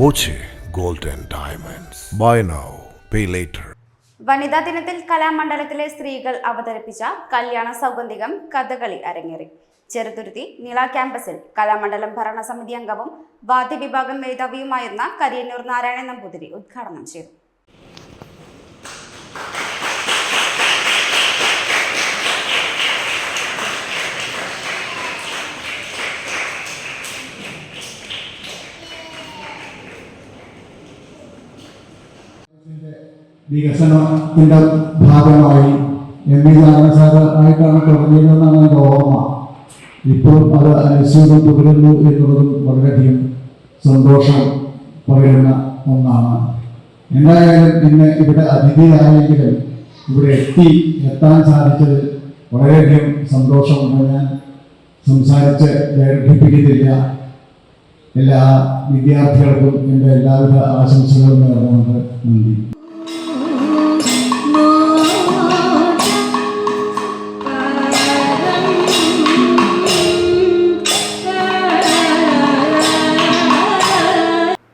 Boche gold and Diamonds. Buy now, pay later. വനിതാ ദിനത്തിൽ കലാമണ്ഡലത്തിലെ സ്ത്രീകൾ അവതരിപ്പിച്ച കല്യാണ സൗഗന്ധികം കഥകളി അരങ്ങേറി ചെറുതുരുത്തി നിള ക്യാമ്പസിൽ കലാമണ്ഡലം ഭരണസമിതി അംഗവും വാദ്യവിഭാഗം മേധാവിയുമായിരുന്ന കരിയന്നൂർ നാരായണൻ നമ്പൂതിരി ഉദ്ഘാടനം ചെയ്തു വികസനത്തിന്റെ ഭാഗമായി എം വി നാരായണസാറായിട്ടാണ് തുടങ്ങിയതെന്നാണ് എന്റെ ഓർമ്മ. ഇപ്പോൾ അത് അനുസ്യൂതം തുടരുന്നു എന്നുള്ളതും വളരെയധികം സന്തോഷം പകരുന്ന ഒന്നാണ്. എന്തായാലും ഇന്ന് ഇവിടെ അതിഥിയായെങ്കിലും ഇവിടെ എത്തി എത്താൻ സാധിച്ചത് വളരെയധികം സന്തോഷമുണ്ട്. ഞാൻ സംസാരിച്ച് ദൈർഘിപ്പിക്കുന്നില്ല എല്ലാ വിദ്യാർത്ഥികൾക്കും എന്റെ എല്ലാവിധ ആശംസകളും നേർന്നുകൊണ്ട് നന്ദി.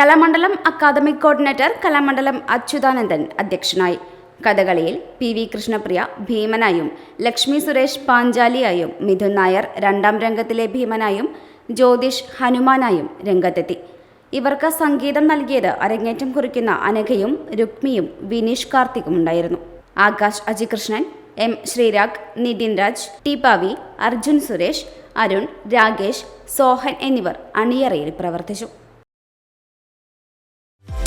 കലാമണ്ഡലം അക്കാദമിക് കോർഡിനേറ്റർ കലാമണ്ഡലം അച്യുതാനന്ദൻ അധ്യക്ഷനായി. കഥകളിയിൽ പി വി കൃഷ്ണപ്രിയ ഭീമനായും ലക്ഷ്മി സുരേഷ് പാഞ്ചാലിയായും മിഥുൻ നായർ രണ്ടാം രംഗത്തിലെ ഭീമനായും ജ്യോതിഷ് ഹനുമാനായും രംഗത്തെത്തി. ഇവർക്ക് സംഗീതം നൽകിയത് അരങ്ങേറ്റം കുറിക്കുന്ന അനഘയും രുക്മിയും വിനീഷ് കാർത്തികും ഉണ്ടായിരുന്നു. ആകാശ് അജികൃഷ്ണൻ എം ശ്രീരാഗ് നിതിൻ രാജ് ടി പാവി അർജുൻ സുരേഷ് അരുൺ രാകേഷ് സോഹൻ എന്നിവർ അണിയറയിൽ പ്രവർത്തിച്ചു.